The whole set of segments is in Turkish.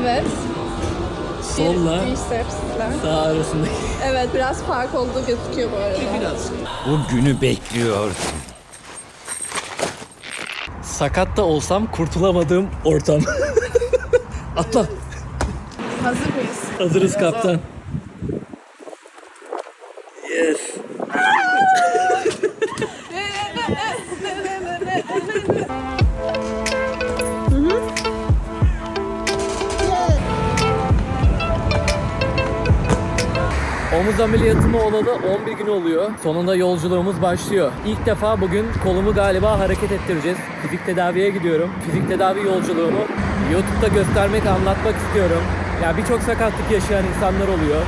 Evet. Solla sağ arasındaki Evet biraz fark olduğu gözüküyor bu arada. biraz. Bu günü bekliyordum. Sakat da olsam kurtulamadığım ortam. Atla. Hazır mıyız? Hazırız kaptan. Omuz ameliyatımı olalı 11 gün oluyor. Sonunda yolculuğumuz başlıyor. İlk defa bugün kolumu galiba hareket ettireceğiz. Fizik tedaviye gidiyorum. Fizik tedavi yolculuğunu YouTube'da göstermek, anlatmak istiyorum. Ya birçok sakatlık yaşayan insanlar oluyor.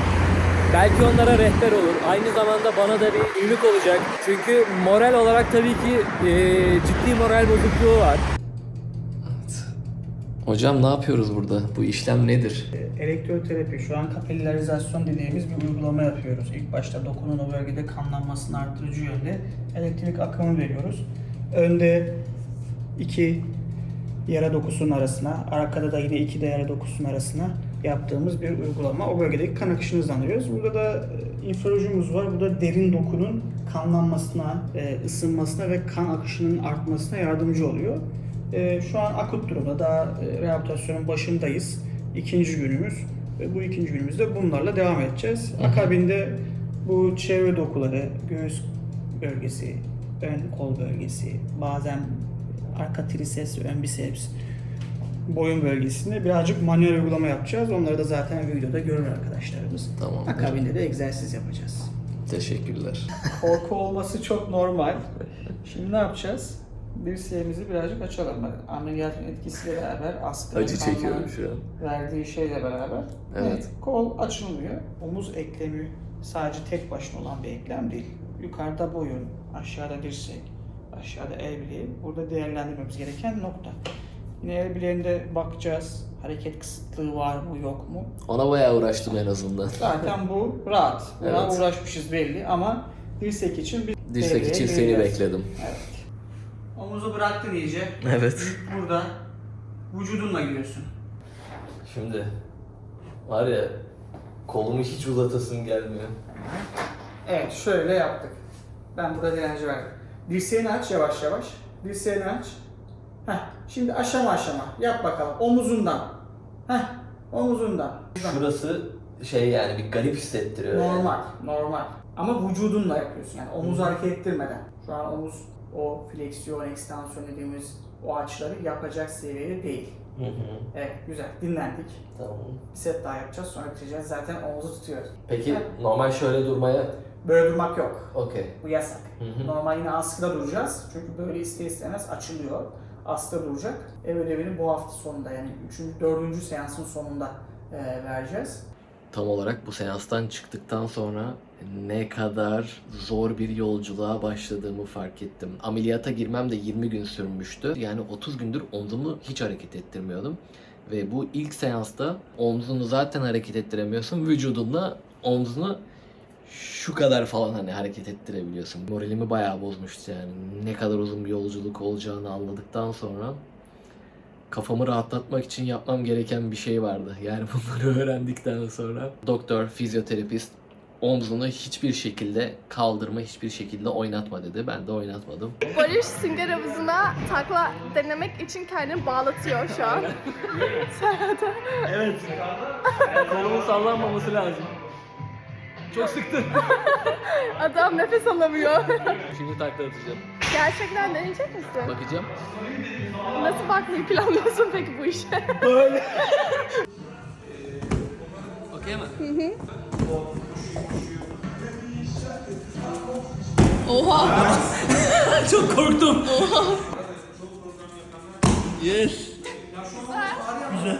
Belki onlara rehber olur. Aynı zamanda bana da bir ünlük olacak. Çünkü moral olarak tabii ki eee, ciddi moral bozukluğu var. Hocam ne yapıyoruz burada? Bu işlem nedir? Elektroterapi şu an kapillarizasyon dediğimiz bir uygulama yapıyoruz. İlk başta dokunun o bölgede kanlanmasını artırıcı yönde elektrik akımı veriyoruz. Önde iki yara dokusunun arasına, arkada da yine iki de yara dokusunun arasına yaptığımız bir uygulama. O bölgedeki kan akışını hızlandırıyoruz. Burada da e, infrarojumuz var. Bu da derin dokunun kanlanmasına, e, ısınmasına ve kan akışının artmasına yardımcı oluyor. E, Şu an akut durumda, daha e, rehabilitasyonun başındayız. İkinci günümüz. Ve bu ikinci günümüzde bunlarla devam edeceğiz. Akabinde bu çevre dokuları, göğüs bölgesi, ön kol bölgesi, bazen arka triceps, ön biceps, boyun bölgesinde birazcık manuel uygulama yapacağız. Onları da zaten videoda görür arkadaşlarımız. Tamam. Akabinde de egzersiz yapacağız. Teşekkürler. Korku olması çok normal. Şimdi ne yapacağız? Dirseğimizi birazcık açalım. Bak, Ameliyatın etkisiyle beraber askı Acı çekiyorum şu an. verdiği şeyle beraber Evet. kol açılmıyor. Omuz eklemi sadece tek başına olan bir eklem değil. Yukarıda boyun, aşağıda dirsek, aşağıda el bileği. Burada değerlendirmemiz gereken nokta. Yine el bileğinde bakacağız. Hareket kısıtlığı var mı yok mu? Ona bayağı uğraştım en azından. Zaten bu rahat. Buna Evet. uğraşmışız belli ama dirsek için bir Dirsek için seni bekledim. Evet. Omuzu bıraktın iyice. Evet. Burada vücudunla giriyorsun. Şimdi var ya kolumu hiç uzatasım gelmiyor. Evet şöyle yaptık. Ben burada direnci verdim. Dirseğini aç yavaş yavaş. Dirseğini aç. Heh. Şimdi aşama aşama. Yap bakalım. Omuzundan. Heh. Omuzundan. Şurası şey yani bir garip hissettiriyor. yani. Normal. Normal. Ama vücudunla yapıyorsun. Yani omuzu hareket ettirmeden. Şu an omuz o fleksiyon, ekstansiyon dediğimiz o açıları yapacak seviyede değil. Hı hı. Evet güzel. Dinlendik. Tamam. Bir set daha yapacağız. Sonra bitireceğiz. Zaten omuzu tutuyoruz. Peki normal şöyle durmaya Böyle durmak yok. okey. Bu yasak. Hı hı. Normal yine askıda duracağız. Çünkü böyle ister istemez açılıyor. Askıda duracak. Ev ödevini bu hafta sonunda yani 3. 4. seansın sonunda e, vereceğiz. Tam olarak bu seanstan çıktıktan sonra ne kadar zor bir yolculuğa başladığımı fark ettim. Ameliyata girmem de 20 gün sürmüştü. Yani 30 gündür omzumu hiç hareket ettirmiyordum. Ve bu ilk seansta omzunu zaten hareket ettiremiyorsun. Vücudunla omzunu şu kadar falan hani hareket ettirebiliyorsun. Moralimi bayağı bozmuştu yani. Ne kadar uzun bir yolculuk olacağını anladıktan sonra kafamı rahatlatmak için yapmam gereken bir şey vardı. Yani bunları öğrendikten sonra doktor, fizyoterapist omzunu hiçbir şekilde kaldırma, hiçbir şekilde oynatma dedi. Ben de oynatmadım. Barış sünger havuzuna takla denemek için kendini bağlatıyor şu an. Evet. Kolumun sallanmaması lazım. Çok sıktı. Adam nefes alamıyor. Şimdi takla atacağım. Gerçekten deneyecek misin? Bakacağım. Nasıl bakmayı planlıyorsun peki bu işe? Okey mi? Oha! Çok korktum. Yes. Güzel.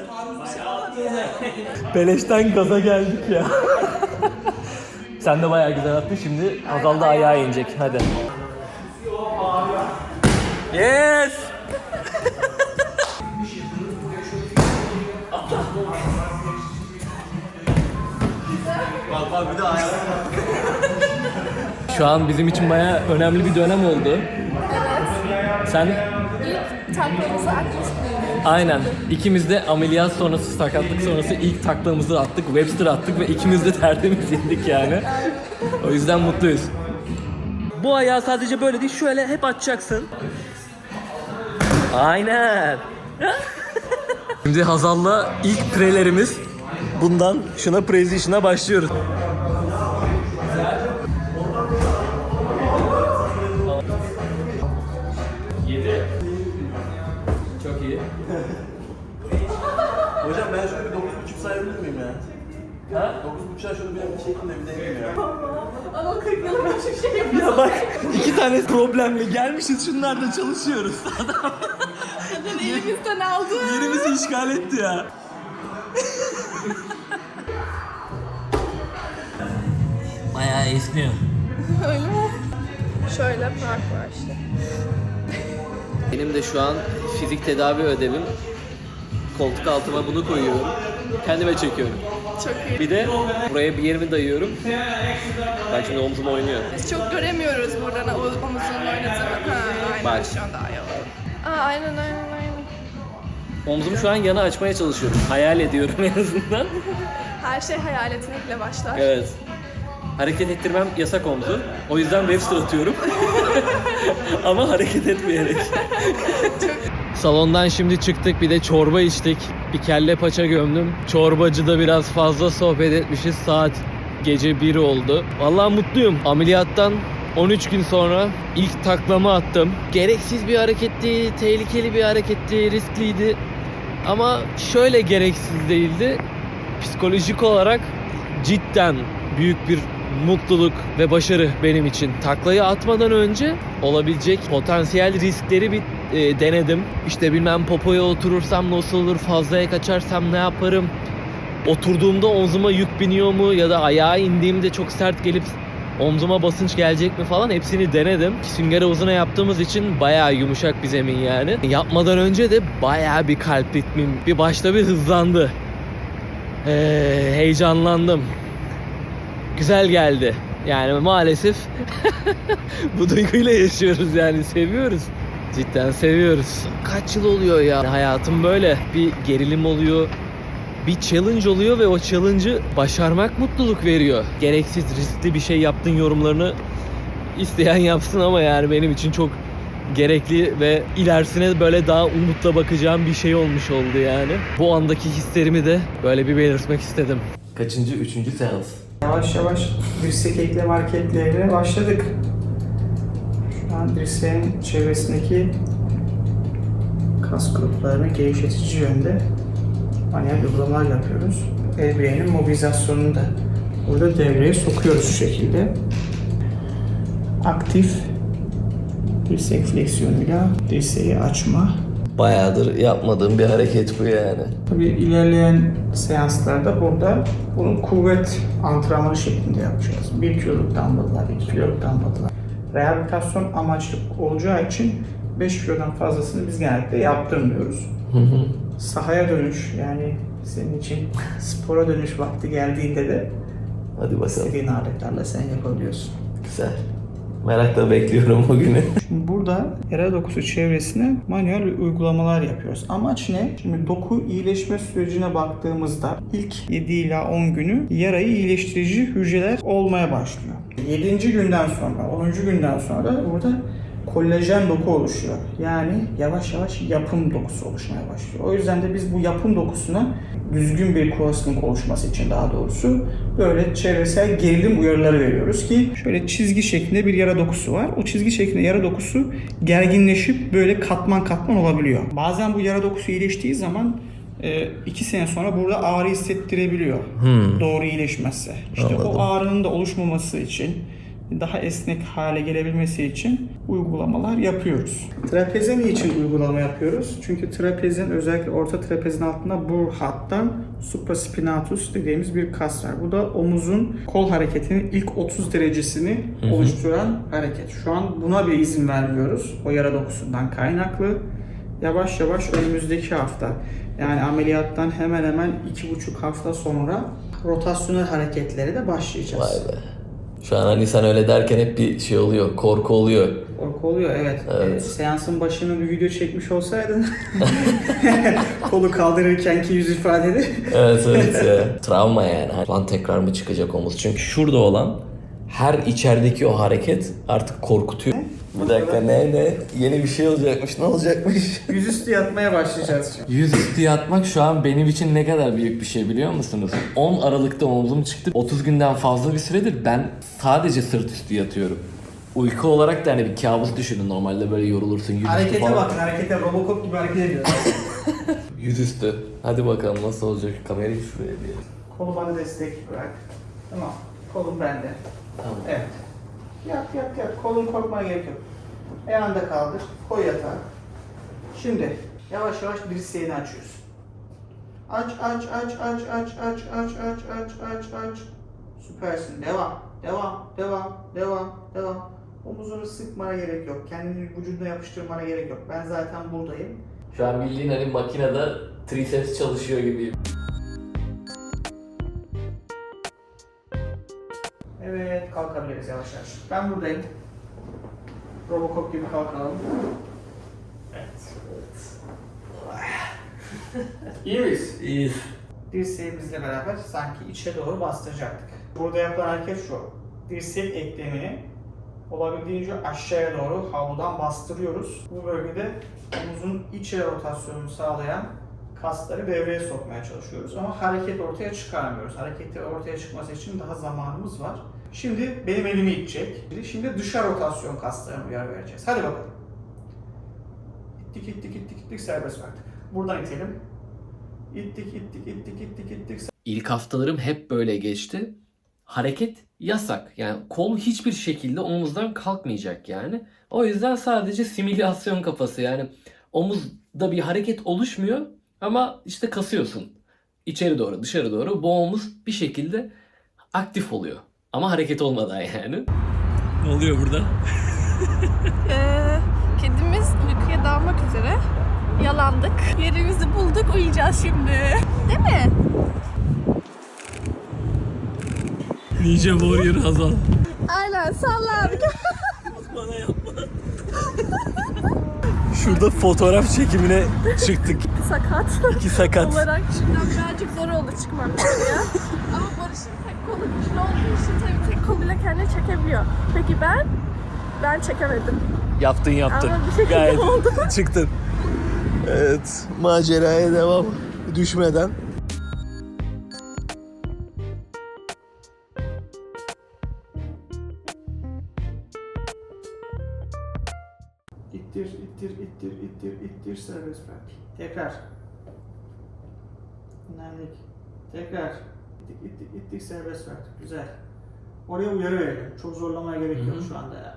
Beleşten gaza geldik ya. Sen de bayağı güzel attın. Şimdi Hazal da ayağa inecek. Hadi. Yes. bak bak bir de ayağa Şu an bizim için bayağı önemli bir dönem oldu. Evet. Sen İlk taklamızı atmıştık. Aynen. İkimiz de ameliyat sonrası, sakatlık sonrası ilk taklamızı attık. Webster attık ve ikimiz de tertemiz indik yani. O yüzden mutluyuz. Bu ayağı sadece böyle değil, şöyle hep açacaksın. Aynen. Şimdi Hazal'la ilk prelerimiz. Bundan şuna prezision'a başlıyoruz. Ha? 9.5'a şöyle bir çekin de bir deneyeyim ya. Ama 40 yıllık bir şey yapıyor. Ya bak iki tane problemli gelmişiz şunlarda çalışıyoruz. Adam Kadın elimizden aldı. yerimizi işgal etti ya. Bayağı esniyor. Öyle mi? Şöyle fark var işte. Benim de şu an fizik tedavi ödevim. Koltuk altıma bunu koyuyorum. Kendime çekiyorum. Çok iyi. Bir de buraya bir yerimi dayıyorum. Bak şimdi omzum oynuyor. Biz çok göremiyoruz buradan o- omuzunun oynadığını. Ha, aynen Bak. şu an daha iyi oldu. Aa, aynen aynen aynen. Omzumu şu an yana açmaya çalışıyorum. Hayal ediyorum en azından. Her şey hayal etmekle başlar. Evet. Hareket ettirmem yasak omzu. O yüzden Webster atıyorum. Ama hareket etmeyerek. Salondan şimdi çıktık bir de çorba içtik. Bir kelle paça gömdüm. Çorbacıda biraz fazla sohbet etmişiz. Saat gece 1 oldu. Vallahi mutluyum. Ameliyattan 13 gün sonra ilk taklama attım. Gereksiz bir hareketti, tehlikeli bir hareketti, riskliydi. Ama şöyle gereksiz değildi. Psikolojik olarak cidden büyük bir mutluluk ve başarı benim için. Taklayı atmadan önce olabilecek potansiyel riskleri bir e, denedim. İşte bilmem popoya oturursam nasıl olur, fazlaya kaçarsam ne yaparım, oturduğumda omzuma yük biniyor mu ya da ayağa indiğimde çok sert gelip omzuma basınç gelecek mi falan hepsini denedim. Sünger havuzuna yaptığımız için bayağı yumuşak bir zemin yani. Yapmadan önce de bayağı bir kalp ritmim bir başta bir hızlandı. Ee, heyecanlandım. Güzel geldi. Yani maalesef bu duyguyla yaşıyoruz yani seviyoruz. Cidden seviyoruz. Kaç yıl oluyor ya hayatım böyle. Bir gerilim oluyor. Bir challenge oluyor ve o challenge'ı başarmak mutluluk veriyor. Gereksiz riskli bir şey yaptın yorumlarını isteyen yapsın ama yani benim için çok gerekli ve ilerisine böyle daha umutla bakacağım bir şey olmuş oldu yani. Bu andaki hislerimi de böyle bir belirtmek istedim. Kaçıncı? Üçüncü seans. Yavaş yavaş dirsek eklem hareketlerine başladık. Dirseğin çevresindeki kas gruplarını gevşetici yönde manuel uygulamalar yapıyoruz. El bileğinin mobilizasyonunu da burada devreye sokuyoruz şu şekilde. Aktif dirsek fleksiyonuyla dirseği açma. Bayağıdır yapmadığım bir hareket bu yani. Tabii ilerleyen seanslarda burada bunun kuvvet antrenmanı şeklinde yapacağız. 1 kiloluk dumbbell'lar, 2 kiloluk dumbbell'lar. Rehabilitasyon amaçlı olacağı için 5 kilodan fazlasını biz genellikle yaptırmıyoruz. Sahaya dönüş yani senin için spora dönüş vakti geldiğinde de Hadi bakalım. istediğin aletlerle sen yapabiliyorsun. Güzel. Merakla bekliyorum o günü. Şimdi burada yara dokusu çevresine manuel uygulamalar yapıyoruz. Amaç ne? Şimdi doku iyileşme sürecine baktığımızda ilk 7 ila 10 günü yarayı iyileştirici hücreler olmaya başlıyor. 7. günden sonra, 10. günden sonra burada kolajen doku oluşuyor. Yani yavaş yavaş yapım dokusu oluşmaya başlıyor. O yüzden de biz bu yapım dokusuna düzgün bir crossing oluşması için daha doğrusu böyle çevresel gerilim uyarıları veriyoruz ki şöyle çizgi şeklinde bir yara dokusu var. O çizgi şeklinde yara dokusu gerginleşip böyle katman katman olabiliyor. Bazen bu yara dokusu iyileştiği zaman 2 sene sonra burada ağrı hissettirebiliyor. Doğru iyileşmezse. İşte o ağrının da oluşmaması için daha esnek hale gelebilmesi için uygulamalar yapıyoruz. Trapeze niçin uygulama yapıyoruz? Çünkü trapezin özellikle orta trapezin altında bu hattan supraspinatus dediğimiz bir kas var. Bu da omuzun kol hareketinin ilk 30 derecesini oluşturan hareket. Şu an buna bir izin vermiyoruz. O yara dokusundan kaynaklı. Yavaş yavaş önümüzdeki hafta yani ameliyattan hemen hemen iki buçuk hafta sonra rotasyonel hareketlere de başlayacağız. Vay be. Şu an hani sen öyle derken hep bir şey oluyor, korku oluyor. Korku oluyor evet. Evet. E, seansın başını bir video çekmiş olsaydın kolu kaldırırken ki yüz ifadeli. Evet evet ya. Travma yani. Lan tekrar mı çıkacak omuz? Çünkü şurada olan her içerideki o hareket artık korkutuyor. Bir dakika ne ne? Yeni bir şey olacakmış. Ne olacakmış? Yüzüstü yatmaya başlayacağız şimdi. Yüzüstü yatmak şu an benim için ne kadar büyük bir şey biliyor musunuz? 10 Aralık'ta omzum çıktı. 30 günden fazla bir süredir ben sadece sırt üstü yatıyorum. Uyku olarak da hani bir kabus düşünün. Normalde böyle yorulursun yüzüstü Harekete falan. bakın harekete Robocop gibi hareket ediyor. Yüzüstü. Hadi bakalım nasıl olacak. Kamerayı şuraya bir. Kolu bana destek bırak. Tamam. Kolum bende. Tamam. Evet. Yat yat yat. Kolun korkmaya gerek yok. Ayağını kaldır. Koy yatağa. Şimdi yavaş yavaş dirseğini açıyorsun. Aç aç aç aç aç aç aç aç aç aç aç. Süpersin. Devam. Devam. Devam. Devam. Devam. Omuzunu sıkmana gerek yok. Kendini vücuduna yapıştırmana gerek yok. Ben zaten buradayım. Şu an bildiğin hani makinede triceps çalışıyor gibiyim. Evet kalkabiliriz yavaş yavaş. Ben buradayım. Robocop gibi kalkalım. Evet. İyi miyiz? İyiyiz. Dirseğimizle beraber sanki içe doğru bastıracaktık. Burada yapılan hareket şu. Dirsek eklemini olabildiğince aşağıya doğru havludan bastırıyoruz. Bu bölgede omuzun içe rotasyonunu sağlayan kasları devreye sokmaya çalışıyoruz. Ama hareket ortaya çıkarmıyoruz. Hareketi ortaya çıkması için daha zamanımız var. Şimdi benim elimi itecek. Şimdi dışa rotasyon kaslarına uyar vereceğiz. Hadi bakalım. İttik, ittik, ittik, ittik, serbest bıraktık. Buradan itelim. İttik, ittik, ittik, ittik, ittik, İlk haftalarım hep böyle geçti. Hareket yasak. Yani kol hiçbir şekilde omuzdan kalkmayacak yani. O yüzden sadece simülasyon kafası yani omuzda bir hareket oluşmuyor ama işte kasıyorsun. İçeri doğru dışarı doğru bu omuz bir şekilde aktif oluyor. Ama hareket olmadan yani. Ne oluyor burada? Ee, kedimiz uykuya dalmak üzere. Yalandık. Yerimizi bulduk. Uyuyacağız şimdi. Değil mi? Ninja Warrior Hazal. Aynen salla abi. Bana yapma. Şurada fotoğraf çekimine çıktık. Sakat. İki sakat. olarak şimdiden birazcık zor oldu çıkmak buraya. Ama Barış'ın tek kolu güçlü olduğu için tabii tek koluyla kendini çekebiliyor. Peki ben? Ben çekemedim. Yaptın yaptın. Ama bir şekilde Gayet oldu. çıktın. Evet, maceraya devam. Düşmeden. Serbest bırak. Tekrar. Dinlendik. Tekrar. İttik, ittik, ittik, serbest bıraktık. Güzel. Oraya uyarı verelim. Çok zorlamaya gerek yok şu anda ya.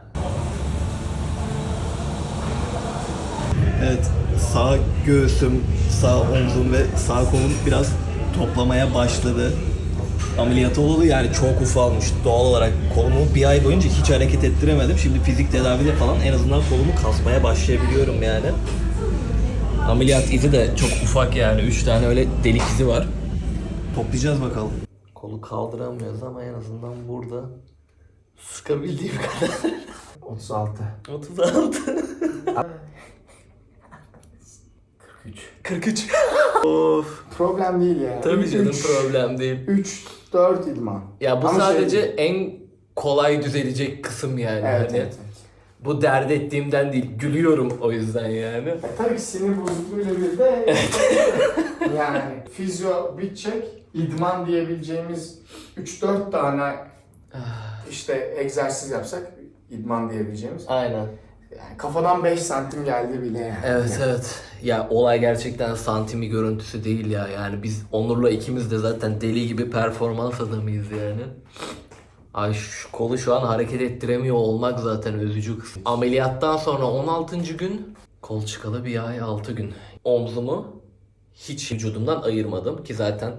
Evet, sağ göğsüm, sağ omzum ve sağ kolum biraz toplamaya başladı. Ameliyatı oldu yani çok ufalmış. Doğal olarak kolumu bir ay boyunca hiç hareket ettiremedim. Şimdi fizik tedavide falan en azından kolumu kasmaya başlayabiliyorum yani. Ameliyat izi de çok ufak yani. Üç tane öyle delik izi var. Toplayacağız bakalım. Kolu kaldıramıyoruz ama en azından burada sıkabildiğim kadar. 36. 36. 43. 43. of. Problem değil yani. Tabii canım Üç- problem değil. 3 4 idman. Ya bu Ama sadece şey- en kolay düzelecek kısım yani. Evet, hani. evet. Bu dert ettiğimden değil. Gülüyorum o yüzden yani. E, tabii ki sinir bozukluğuyla bir de yani fizyo bitecek, idman diyebileceğimiz 3-4 tane işte egzersiz yapsak idman diyebileceğimiz. Aynen. Yani kafadan 5 santim geldi bile yani. Evet evet. Ya olay gerçekten santimi görüntüsü değil ya. Yani biz Onur'la ikimiz de zaten deli gibi performans adamıyız yani. Ay şu kolu şu an hareket ettiremiyor olmak zaten üzücü kısım. Ameliyattan sonra 16. gün kol çıkalı bir ay 6 gün. Omzumu hiç vücudumdan ayırmadım ki zaten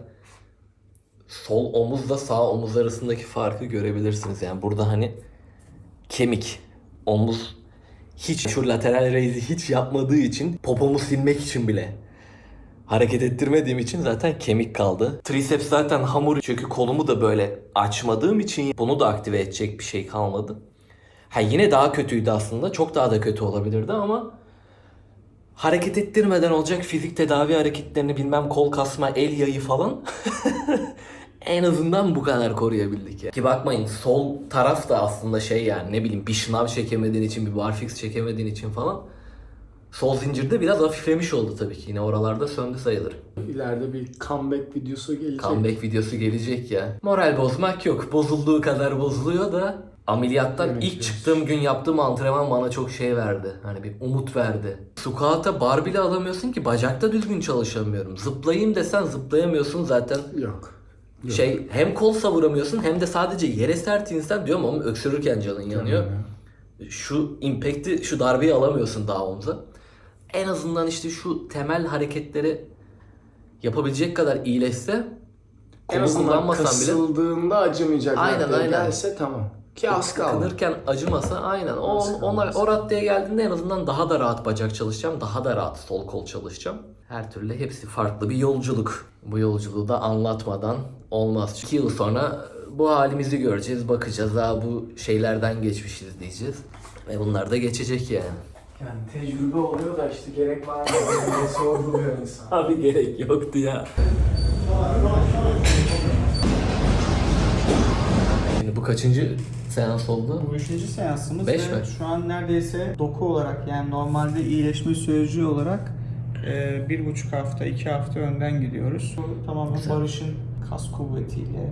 sol omuzla sağ omuz arasındaki farkı görebilirsiniz. Yani burada hani kemik, omuz hiç şu lateral raise'i hiç yapmadığı için popomu silmek için bile hareket ettirmediğim için zaten kemik kaldı. Triceps zaten hamur çünkü kolumu da böyle açmadığım için bunu da aktive edecek bir şey kalmadı. Ha yine daha kötüydü aslında. Çok daha da kötü olabilirdi ama hareket ettirmeden olacak fizik tedavi hareketlerini bilmem kol kasma, el yayı falan en azından bu kadar koruyabildik ya. Ki bakmayın sol taraf da aslında şey yani ne bileyim bir şınav çekemediğin için bir barfix çekemediğin için falan sol zincirde biraz hafiflemiş oldu tabii ki. Yine oralarda söndü sayılır. İleride bir comeback videosu gelecek. Comeback videosu gelecek ya. Moral bozmak yok. Bozulduğu kadar bozuluyor da ameliyattan Evet, ilk evet. çıktığım gün yaptığım antrenman bana çok şey verdi. Hani bir umut verdi. Squat'a bar bile alamıyorsun ki bacakta düzgün çalışamıyorum. Zıplayayım desen zıplayamıyorsun zaten. Yok. Yok. Şey hem kol savuramıyorsun hem de sadece yere sert insan diyorum ama öksürürken canın yanıyor. Şu impact'i, şu darbeyi alamıyorsun daha omza. En azından işte şu temel hareketleri yapabilecek kadar iyileşse En kolu azından kullanmasan bile acımayacak Aynen, raddeye aynen. gelse tamam. Ki az kaldı. Kınırken acımasa aynen. O, Az ona, kalmaz. o raddeye geldiğinde en azından daha da rahat bacak çalışacağım. Daha da rahat sol kol çalışacağım. Her türlü hepsi farklı bir yolculuk. Bu yolculuğu da anlatmadan olmaz. 2 yıl sonra bu halimizi göreceğiz, bakacağız. Daha bu şeylerden geçmişiz diyeceğiz. Ve bunlar da geçecek yani. Yani tecrübe oluyor da işte gerek var mı diye sorguluyor insan. Abi gerek yoktu ya. Şimdi bu kaçıncı seans oldu? Bu üçüncü seansımız Beş ve mi? şu an neredeyse doku olarak yani normalde iyileşme süreci olarak e, bir buçuk hafta, iki hafta önden gidiyoruz. Bu tamamen Güzel. Barış'ın kas kuvvetiyle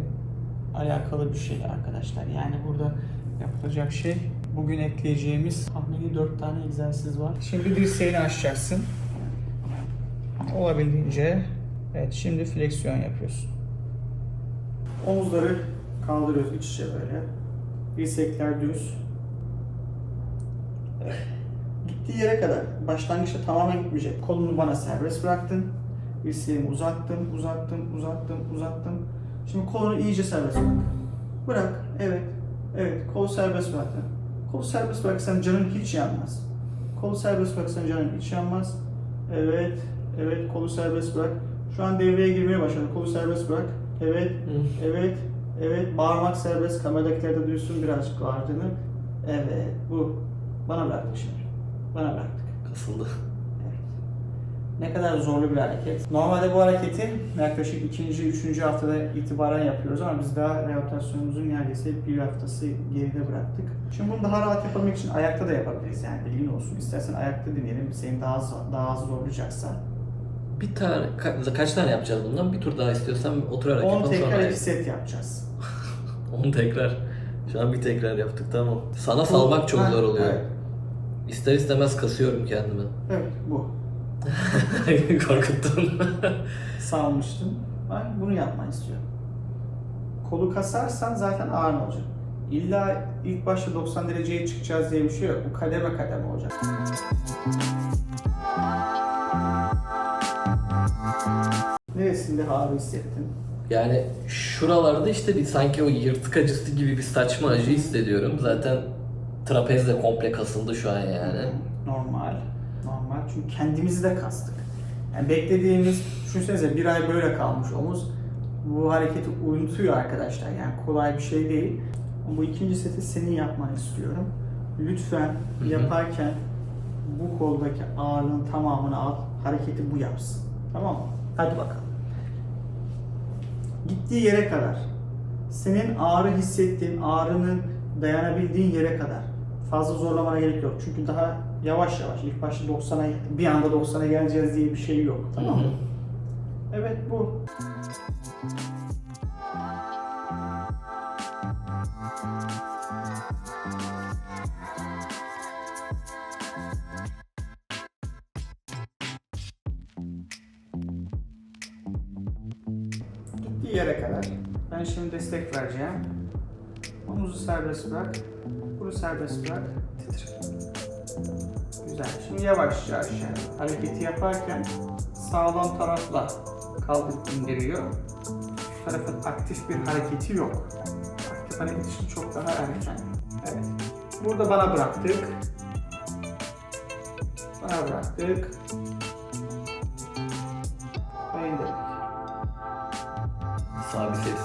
alakalı bir şey arkadaşlar. Yani burada yapılacak şey bugün ekleyeceğimiz tahmini dört tane egzersiz var. Şimdi dirseğini açacaksın. Olabildiğince evet şimdi fleksiyon yapıyorsun. Omuzları kaldırıyoruz iç içe böyle. Dirsekler düz. Gittiği yere kadar. Başlangıçta tamamen gitmeyecek. Kolunu bana serbest bıraktın. Dirseğimi uzattım, uzattım, uzattım, uzattım. Şimdi kolunu iyice serbest bırak. Bırak. Evet. Evet. Kolu serbest bıraktın. Kolu serbest bıraksan canın hiç yanmaz. Kolu serbest bıraksan canın hiç yanmaz. Evet. Evet. Kolu serbest bırak. Şu an devreye girmeye başladı. Kolu serbest bırak. Evet. Evet. Evet. Bağırmak serbest. Kameradakiler de duysun birazcık bağırdığını. Evet. Bu. Bana bıraktık şimdi. Bana bıraktık. Kasıldı. Ne kadar zorlu bir hareket. Normalde bu hareketi yaklaşık ikinci, üçüncü haftada itibaren yapıyoruz ama biz daha rehabilitasyonumuzun neredeyse bir haftası geride bıraktık. Şimdi bunu daha rahat yapabilmek için ayakta da yapabiliriz yani bilgin olsun. İstersen ayakta deneyelim seni daha az, daha az zorlayacaksa. Bir tane, ka- kaç tane yapacağız bundan? Bir tur daha istiyorsan oturarak 10 yapalım sonra. tekrar 2 set yapacağız. 10 tekrar. Şu an bir tekrar yaptık tamam. Sana salmak çok zor oluyor. Evet. İster istemez kasıyorum kendimi. evet bu. Korkuttun. Salmıştım. Ben bunu yapmanı istiyorum. Kolu kasarsan zaten ağır olacak. İlla ilk başta 90 dereceye çıkacağız diye bir şey yok. Bu kademe kademe olacak. Neresinde ağrı hissettin? yani şuralarda işte bir sanki o yırtık acısı gibi bir saçma acı hissediyorum. Zaten trapez de komple kasıldı şu an yani. Normal. Normal. Çünkü kendimizi de kastık. Yani beklediğimiz, düşünsenize bir ay böyle kalmış omuz. Bu hareketi unutuyor arkadaşlar. Yani kolay bir şey değil. Bu ikinci seti senin yapmanı istiyorum. Lütfen yaparken bu koldaki ağırlığın tamamını al. Hareketi bu yapsın. Tamam mı? Hadi bakalım. Gittiği yere kadar. Senin ağrı hissettiğin, ağrının dayanabildiğin yere kadar. Fazla zorlamana gerek yok. Çünkü daha yavaş yavaş. ilk başta 90'a, bir anda 90'a geleceğiz diye bir şey yok. Tamam mı? Evet bu. Gittiği yere kadar. Ben şimdi destek vereceğim. Omuzu serbest bırak. Bunu serbest bırak. Titre. Güzel. Şimdi yavaşça aşağı. Hareketi yaparken sağlam tarafla kaldırıp indiriyor. Şu tarafın aktif bir hareketi yok. Aktif hareket için çok daha erken. Evet. Burada bana bıraktık. Bana bıraktık. Ve indirdik. Sağ gibi.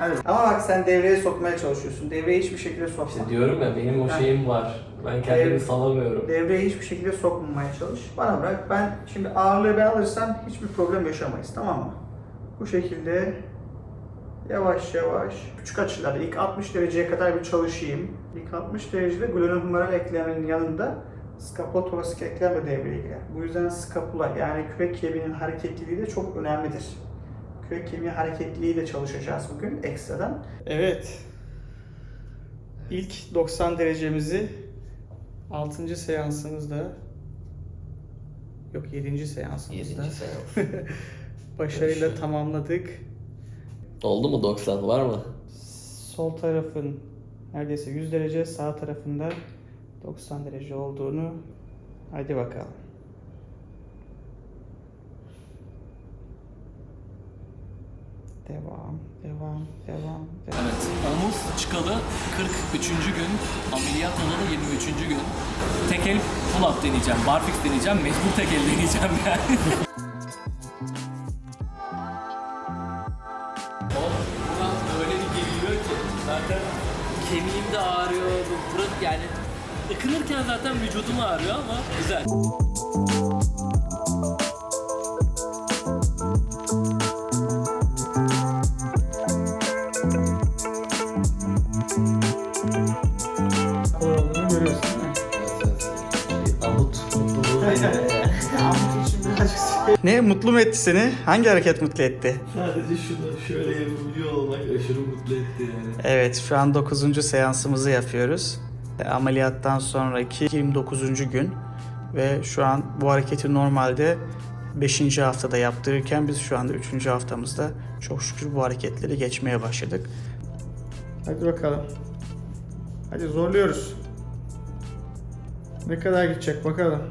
Hadi. Ama bak sen devreye sokmaya çalışıyorsun. Devreye hiçbir şekilde sokma. İşte diyorum ya benim o şeyim var. Ben kendimi Evet. salamıyorum. Devreye hiçbir şekilde sokmamaya çalış. Bana bırak. Ben şimdi ağırlığı ben alırsam hiçbir problem yaşamayız. Tamam mı? Bu şekilde yavaş yavaş küçük açılarda ilk 60 dereceye kadar bir çalışayım. İlk 60 derecede glenohumeral eklemenin yanında skapulothorasikal eklem de devreye girer. Bu yüzden skapula yani kürek kemiğinin hareketliliği de çok önemlidir. Kemiği hareketliliği de çalışacağız bugün ekstradan. Evet. İlk 90 derecemizi 6. seansımızda yok 7. seansımızda Yedinci seans. başarıyla Yaşa. tamamladık. Oldu mu 90 var mı? Sol tarafın neredeyse 100 derece, sağ tarafında 90 derece olduğunu hadi bakalım. Devam, devam, devam, devam. Evet, omuz çıkalı 43. gün, ameliyat olalı 23. gün. Tek el pull up deneyeceğim, barfix deneyeceğim, mecbur tek el deneyeceğim yani. Ulan öyle bir geliyor ki zaten kemiğim de ağrıyor, bu yani ıkınırken zaten vücudum ağrıyor ama güzel. Ne mutlu mu etti seni? Hangi hareket mutlu etti? Sadece şunu şöyle yapabiliyor olmak aşırı mutlu etti yani. Evet, şu an 9. seansımızı yapıyoruz. Ameliyattan sonraki 29. gün ve şu an bu hareketi normalde 5. haftada yaptırırken biz şu anda 3. haftamızda çok şükür bu hareketleri geçmeye başladık. Hadi bakalım. Hadi zorluyoruz. Ne kadar gidecek bakalım.